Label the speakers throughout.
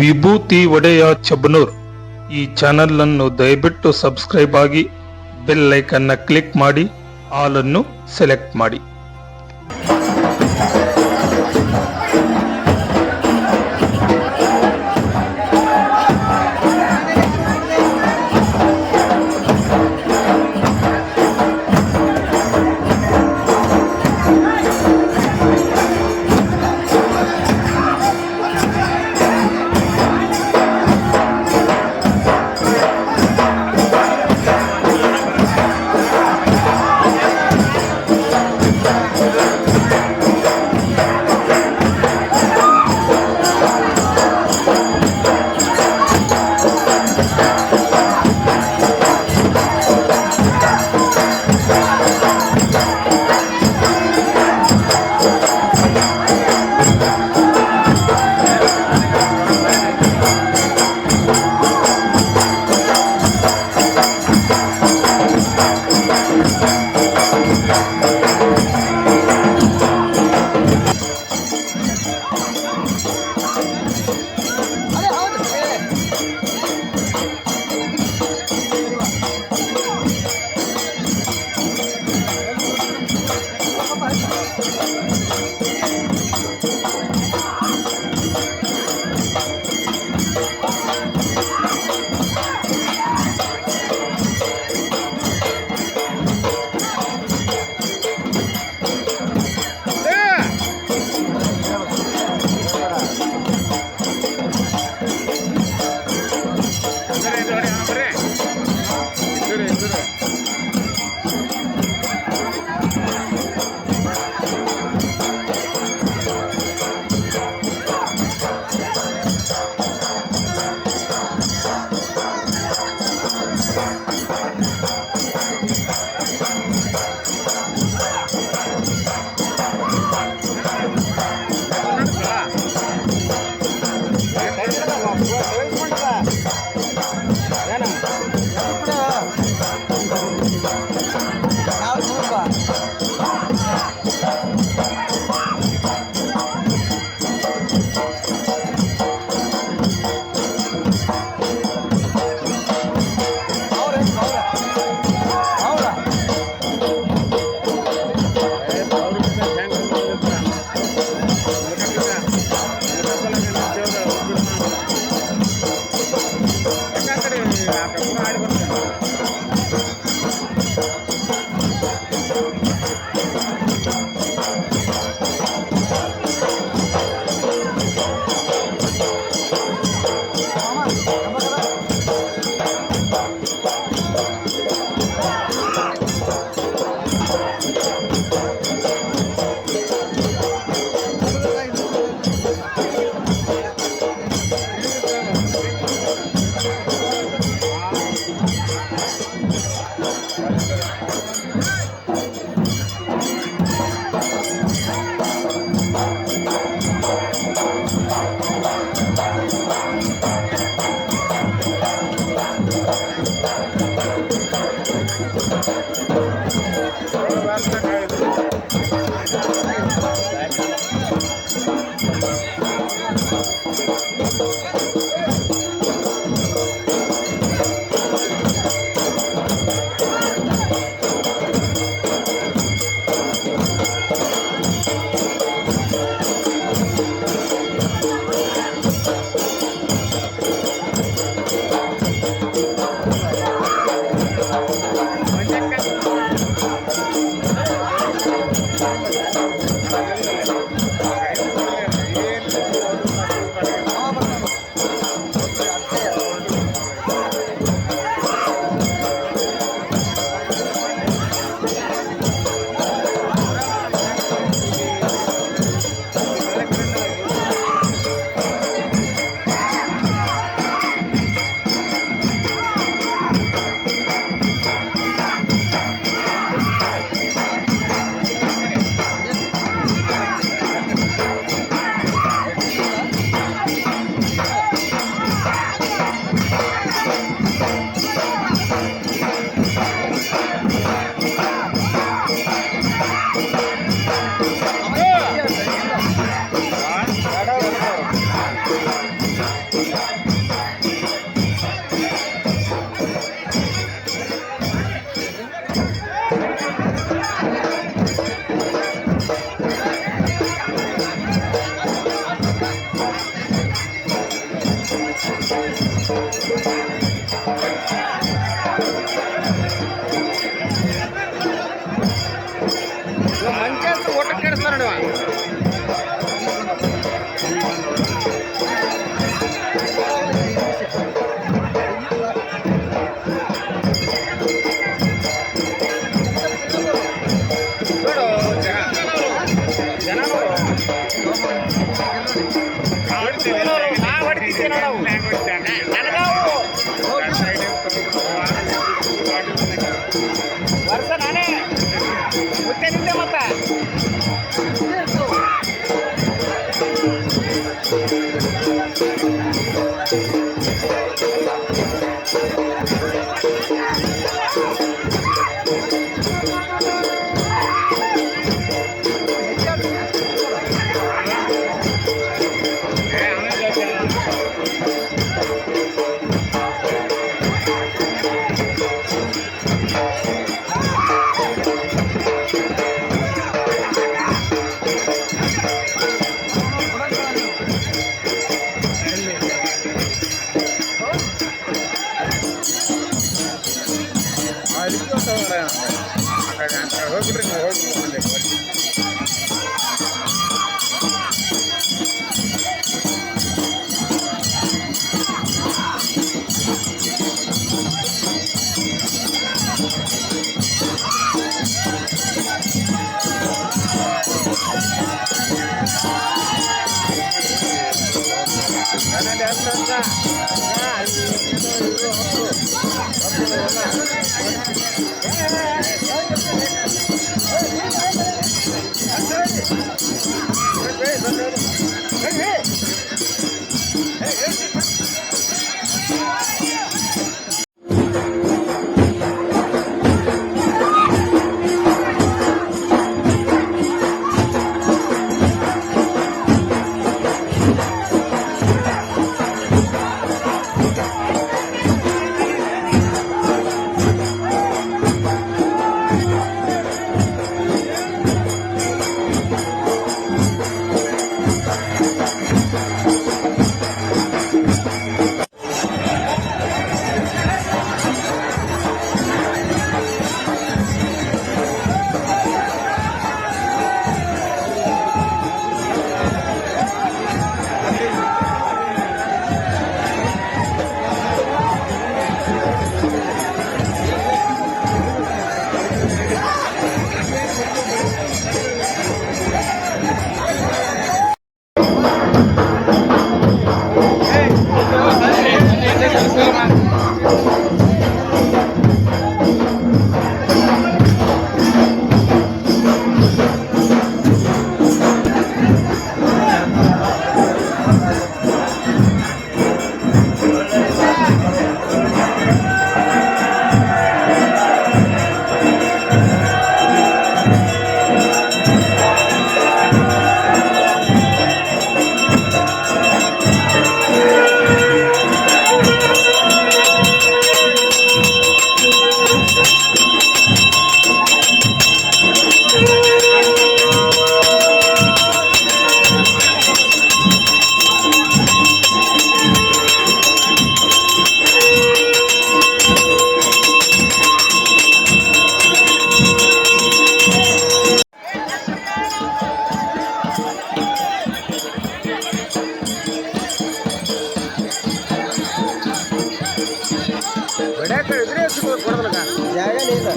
Speaker 1: ವಿಭೂತಿ ಒಡೆಯ ಚಬನೂರ್, ಈ ಚಾನೆಲ್ ಅನ್ನು ದಯವಿಟ್ಟು ಸಬ್ಸ್ಕ್ರೈಬ್ ಆಗಿ ಬೆಲ್ ಐಕನ್ನ ಕ್ಲಿಕ್ ಮಾಡಿ ಆಲನ್ನು ಸೆಲೆಕ್ಟ್ ಮಾಡಿ. one. ಹೋಗ್ಬಿಡ್ರಿ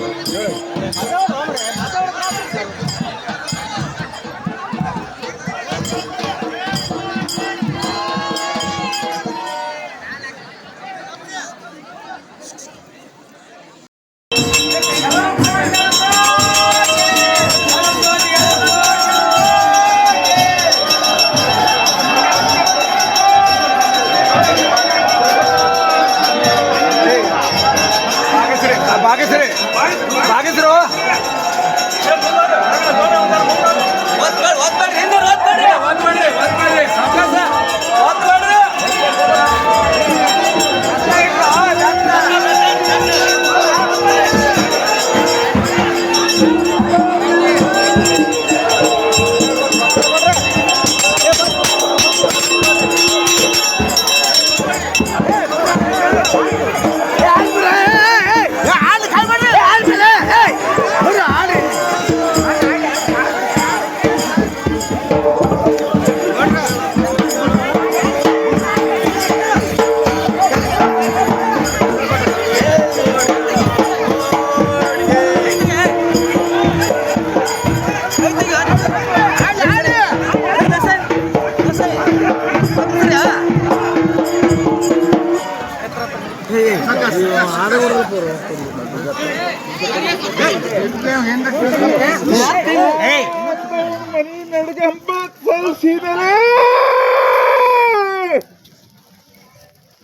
Speaker 2: Good. 마개 들어.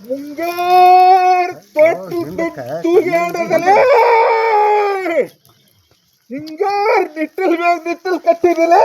Speaker 2: ಮುಂಗಾರ್ ತೊಟ್ಟು ತೂಗಾಡದಲೇ ಹಿಂಗಾರ್ ನಿಟ್ಟಲ್ ಮ್ಯಾಗ ನಿಟ್ಟಲ್ ಕಟ್ಟಿದಲೇ